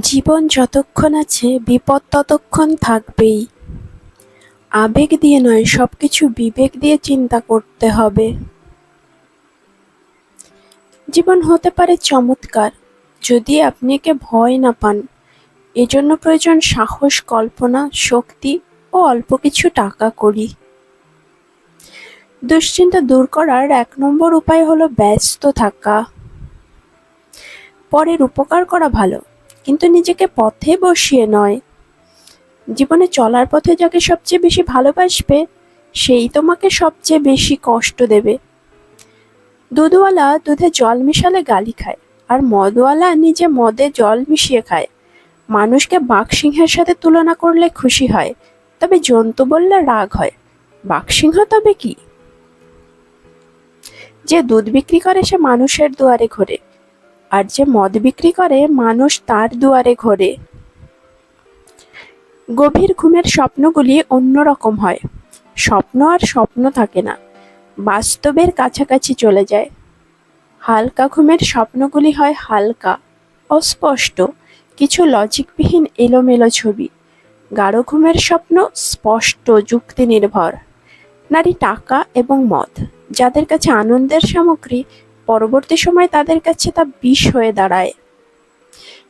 জীবন যতক্ষণ আছে, বিপদ ততক্ষণ থাকবেই। আবেগ দিয়ে নয় সব কিছু বিবেক দিয়ে চিন্তা করতে হবে। জীবন হতে পারে চমৎকার, যদি আপনি একে ভয় না পান। এজন্য প্রয়োজন সাহস, কল্পনা, শক্তি ও অল্প কিছু টাকা করি। দুশ্চিন্তা দূর করার এক নম্বর উপায় হলো ব্যস্ত থাকা। পরের উপকার করা ভালো। কিন্তু নিজেকে পথে বসিয়ে নয়। জীবনে চলার পথে যাকে সবচেয়ে বেশি ভালোবাসবে, সেই তোমাকে সবচেয়ে বেশি কষ্ট দেবে। দুধওয়ালা দুধে জল মিশালে গালি খায়, আর মদওয়ালা নিজে মদে জল মিশিয়ে খায়। মানুষকে বাঘসিংহের সাথে তুলনা করলে খুশি হয়, তবে জন্তু বললে রাগ হয়। বাঘসিংহ তবে কি? যে দুধ বিক্রি করে সে মানুষের দুয়ারে ঘোরে। আর যে মদ বিক্রি করে মানুষ তার দুয়ারে ঘোরে। গভীর ঘুমের স্বপ্নগুলি অন্যরকম হয়। স্বপ্ন আর স্বপ্ন থাকে না, বাস্তবের কাছাকাছি চলে যায়। হালকা ঘুমের স্বপ্নগুলি হয় হালকা, অস্পষ্ট, কিছু লজিকবিহীন এলোমেলো ছবি। গাঢ় ঘুমের স্বপ্ন স্পষ্ট যুক্তি নির্ভর নারী টাকা এবং মদ, যাদের কাছে আনন্দের সামগ্রী পরবর্তী সময় তাদের কাছে তা বিষ হয়ে দাঁড়ায়।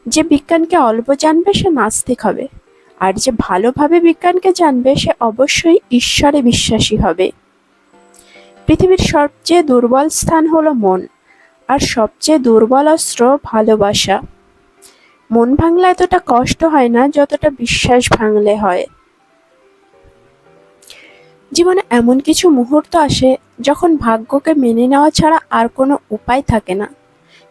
যে বিজ্ঞানকে অল্প জানবে, সে নাস্তিক হবে। আর যে ভালোভাবে বিজ্ঞানকে জানবে, সে অবশ্যই ঈশ্বরে বিশ্বাসী হবে। পৃথিবীর সবচেয়ে দুর্বল স্থান হলো মন, আর সবচেয়ে দুর্বল অস্ত্র ভালোবাসা। মন ভাঙলে এতটা কষ্ট হয় না, যতটা বিশ্বাস ভাঙলে হয়। জীবনে এমন কিছু মুহূর্ত আসে যখন ভাগ্যকে মেনে নেওয়া ছাড়া আর কোনো উপায় থাকে না।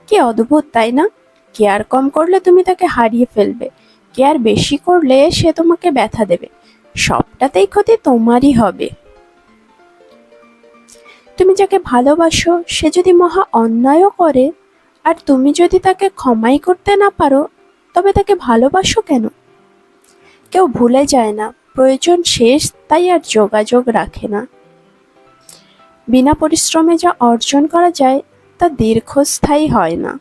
কি অদ্ভুত, তাই না? কেয়ার কম করলে তুমি তাকে হারিয়ে ফেলবে। কেয়ার বেশি করলে সে তোমাকে ব্যথা দেবে। সবটাতেই ক্ষতি তোমারই হবে। তুমি যাকে ভালোবাসো, সে যদি মহা অন্যায়ও করে, আর তুমি যদি তাকে ক্ষমাই করতে না পারো, তবে তাকে ভালোবাসো কেন? কেউ ভুলে যায় না। প্রয়োজন শেষ, তাই আর যোগাযোগ রাখে না। বিনা পরিশ্রমে যা অর্জন করা যায়, তা দীর্ঘস্থায়ী হয় না।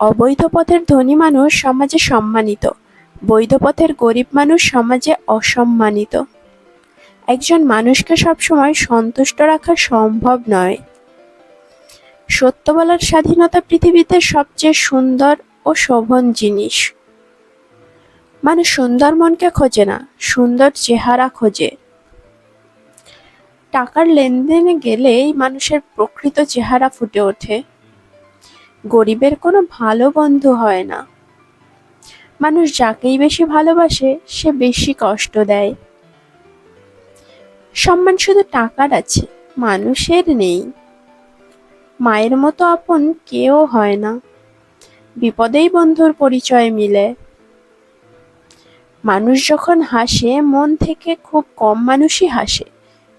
অবৈধ পথের ধনী মানুষ সমাজে সম্মানিত, বৈধ পথের গরিব মানুষ সমাজে অসম্মানিত। একজন মানুষকে সবসময় সন্তুষ্ট রাখা সম্ভব নয়। সত্য বলার স্বাধীনতা পৃথিবীতে সবচেয়ে সুন্দর ও শোভন জিনিস। মানুষ সুন্দর মনকে খোঁজে না, সুন্দর চেহারা খোঁজে। টাকার লেনদেনে গেলেই মানুষের প্রকৃত চেহারা ফুটে ওঠে। গরিবের কোনো ভালো বন্ধু হয় না। মানুষ যাকেই বেশি ভালোবাসে, সে বেশি কষ্ট দেয়। সম্মান শুধু টাকার আছে, মানুষের নেই। মায়ের মতো আপন কেউ হয় না। বিপদেই বন্ধুর পরিচয় মিলে। মানুষ যখন হাসে, মন থেকে খুব কম মানুষই হাসে।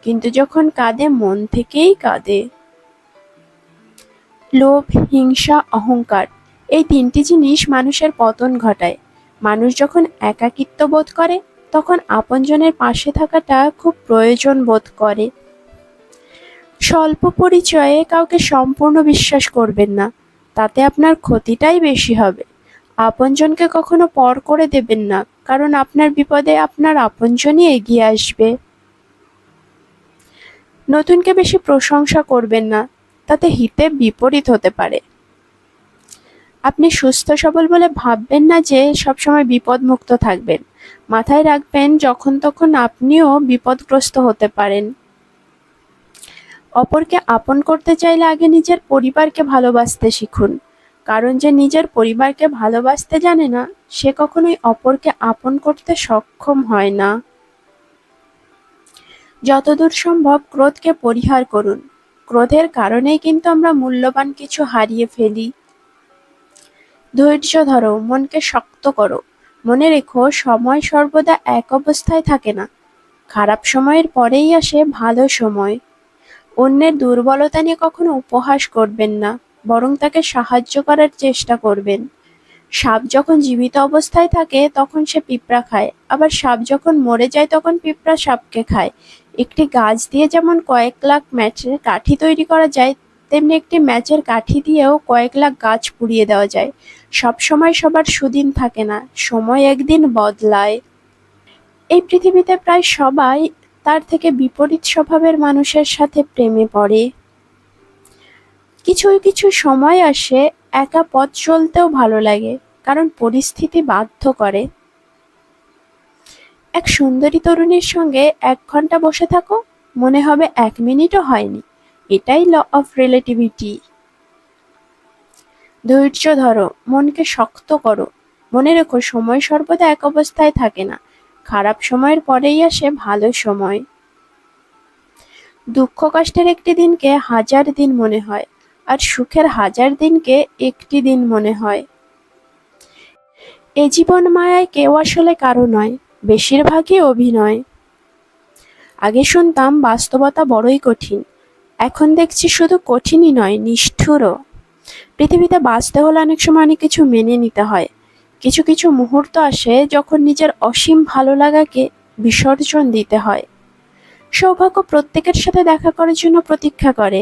কিন্তু যখন কাঁদে, মন থেকেই কাঁদে। লোভ, হিংসা, অহংকার, এই তিনটি জিনিস মানুষের পতন ঘটায়। মানুষ যখন একাকিত্ব বোধ করে, তখন আপনজনের পাশে থাকাটা খুব প্রয়োজন বোধ করে। স্বল্প পরিচয়ে কাউকে সম্পূর্ণ বিশ্বাস করবেন না, তাতে আপনার ক্ষতিটাই বেশি হবে। আপনজনকে কখনো পর করে দেবেন না, কারণ আপনার বিপদে আপনার আপনজনই এগিয়ে আসবে। নতুনকে বেশি প্রশংসা করবেন না, তাতে হিতে বিপরীত হতে পারে। আপনি সুস্থ সবল বলে ভাববেন না যে সবসময় বিপদমুক্ত থাকবেন। মাথায় রাখবেন, যখন তখন আপনিও বিপদগ্রস্ত হতে পারেন। অপরকে আপন করতে চাইলে আগে নিজের পরিবারকে ভালোবাসতে শিখুন। কারণ যে নিজের পরিবারকে ভালোবাসতে জানে না, সে কখনোই অপরকে আপন করতে সক্ষম হয় না। যতদূর সম্ভব ক্রোধকে পরিহার করুন। ক্রোধের কারণেই কিন্তু আমরা মূল্যবান কিছু হারিয়ে ফেলি। ধৈর্য ধরো, মনকে শক্ত করো। মনে রেখো, সময় সর্বদা এক অবস্থায় থাকে না। খারাপ সময়ের পরেই আসে ভালো সময়। অন্যের দুর্বলতা নিয়ে কখনো উপহাস করবেন না, বরং তাকে সাহায্য করার চেষ্টা করবেন। সাপ যখন জীবিত অবস্থায় থাকে, তখন সে পিঁপড়া খায়। আবার সাপ যখন মরে যায়, তখন পিঁপড়া সাপকে খায়। একটি গাছ দিয়ে যেমন কয়েক লাখ ম্যাচের কাঠি তৈরি করা যায়, তেমনি একটি ম্যাচের কাঠি দিয়েও কয়েক লাখ গাছ পুড়িয়ে দেওয়া যায়। সব সময় সবার সুদিন থাকে না, সময় একদিন বদলায়। এই পৃথিবীতে প্রায় সবাই তার থেকে বিপরীত স্বভাবের মানুষের সাথে প্রেমে পড়ে। কিছু কিছু সময় আসে একা পথ চলতেও ভালো লাগে, কারণ পরিস্থিতি বাধ্য করে। এক সুন্দরী তরুণীর সঙ্গে এক ঘণ্টা বসে থাকো, মনে হবে এক মিনিটও হয়নি। এটাই ল অফ রিলেটিভিটি ধৈর্য ধরো, মনকে শক্ত করো। মনে রেখো, সময় সর্বদা এক অবস্থায় থাকে না। খারাপ সময়ের পরেই আসে ভালো সময়। দুঃখ কষ্টের একটি দিনকে হাজার দিন মনে হয়, আর সুখের হাজার দিনকে একটি দিন মনে হয়। এ জীবন মায়ায় কেউ আসলে কারও নয়। বেশিরভাগই অভিনয়। আগে শুনতাম বাস্তবতা বড়ই কঠিন, এখন দেখছি শুধু কঠিনই নয়, নিষ্ঠুরও। পৃথিবীতে বাঁচতে হলে অনেক সময় অনেক কিছু মেনে নিতে হয়। কিছু কিছু মুহূর্ত আসে যখন নিজের অসীম ভালো লাগাকে বিসর্জন দিতে হয়। সৌভাগ্য প্রত্যেকের সাথে দেখা করার জন্য প্রতীক্ষা করে,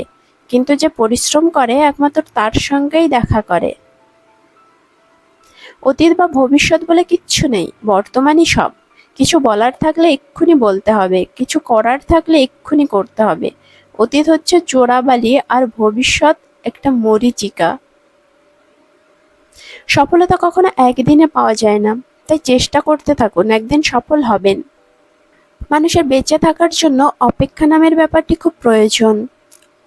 কিন্তু যে পরিশ্রম করে একমাত্র তার সঙ্গেই দেখা করে। অতীত বা ভবিষ্যৎ বলে কিচ্ছু নেই, বর্তমানই সব। কিছু বলার থাকলে এক্ষুনি বলতে হবে, কিছু করার থাকলে এক্ষুনি করতে হবে। অতীত হচ্ছে চোরাবালি আর ভবিষ্যৎ একটা মরিচিকা। সফলতা কখনো একদিনে পাওয়া যায় না, তাই চেষ্টা করতে থাকুন, একদিন সফল হবেন। মানুষের বেঁচে থাকার জন্য অপেক্ষা নামের ব্যাপারটি খুব প্রয়োজন।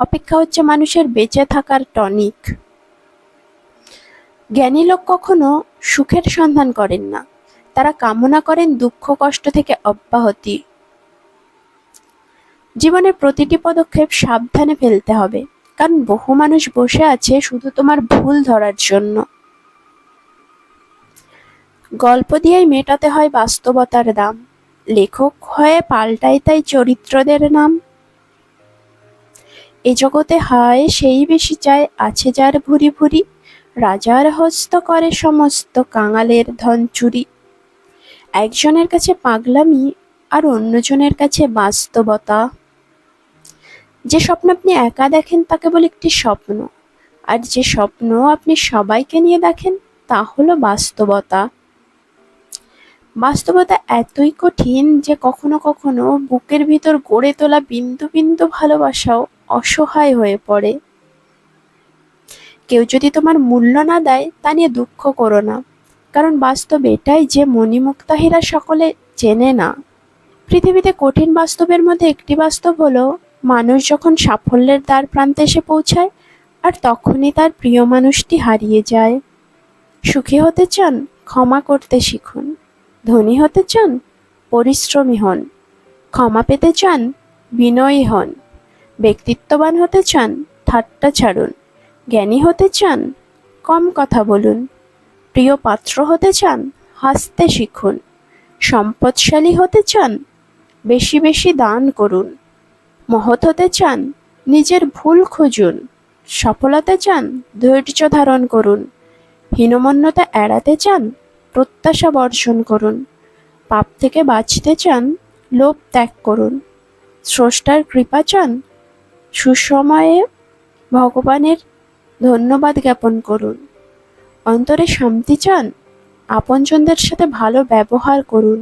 অপেক্ষা হচ্ছে মানুষের বেঁচে থাকার টনিক। জ্ঞানী লোক কখনো সুখের সন্ধান করেন না। তারা কামনা করেন দুঃখ কষ্ট থেকে অব্যাহতি। জীবনের প্রতিটি পদক্ষেপ সাবধানে ফেলতে হবে, কারণ বহু মানুষ বসে আছে শুধু তোমার ভুল ধরার জন্য। গল্প দিয়েই মেটাতে হয় বাস্তবতার দাম, লেখক হয়ে পাল্টায় তাই চরিত্রদের নাম। এ জগতে হায়, সেই বেশি চায় আছে যার ভুরি ভুরি, রাজার হস্ত করে সমস্ত কাঙালের ধন চুরি একজনের কাছে পাগলামি আর অন্যজনের কাছে বাস্তবতা। যে স্বপ্ন আপনি একা দেখেন, তাকে বলে একটি স্বপ্ন। আর যে স্বপ্ন আপনি সবাইকে নিয়ে দেখেন, তা হলো বাস্তবতা। বাস্তবতা এতই কঠিন যে কখনো কখনো বুকের ভিতর গড়ে তোলা বিন্দু বিন্দু ভালোবাসাও অসহায় হয়ে পড়ে। কেউ যদি তোমার মূল্য না দেয়, তা নিয়ে দুঃখ করো না। কারণ বাস্তব এটাই যে মণিমুক্তাহীরা সকলে চেনে না। পৃথিবীতে কঠিন বাস্তবের মধ্যে একটি বাস্তব হলো, মানুষ যখন সাফল্যের দ্বার প্রান্তে এসে পৌঁছায়, আর তখনই তার প্রিয় মানুষটি হারিয়ে যায়। সুখী হতে চান, ক্ষমা করতে শিখুন। ধনী হতে চান, পরিশ্রমী হন। ক্ষমা পেতে চান, বিনয়ী হন। ব্যক্তিত্ববান হতে চান, ঠাট্টা ছাড়ুন। জ্ঞানী হতে চান, কম কথা বলুন। প্রিয় পাত্র হতে চান, হাসতে শিখুন। সম্পদশালী হতে চান, বেশি বেশি দান করুন। মহৎ হতে চান, নিজের ভুল খুঁজুন। সফলতা চান, ধৈর্য ধারণ করুন। হীনমন্যতা এড়াতে চান, প্রত্যাশা বর্জন করুন। পাপ থেকে বাঁচতে চান, লোভ ত্যাগ করুন। স্রষ্টার কৃপা চান, সুসময়ে ভগবানের ধন্যবাদ জ্ঞাপন করুন। অন্তরে শান্তি চান? আপনজনদের সাথে ভালো ব্যবহার করুন।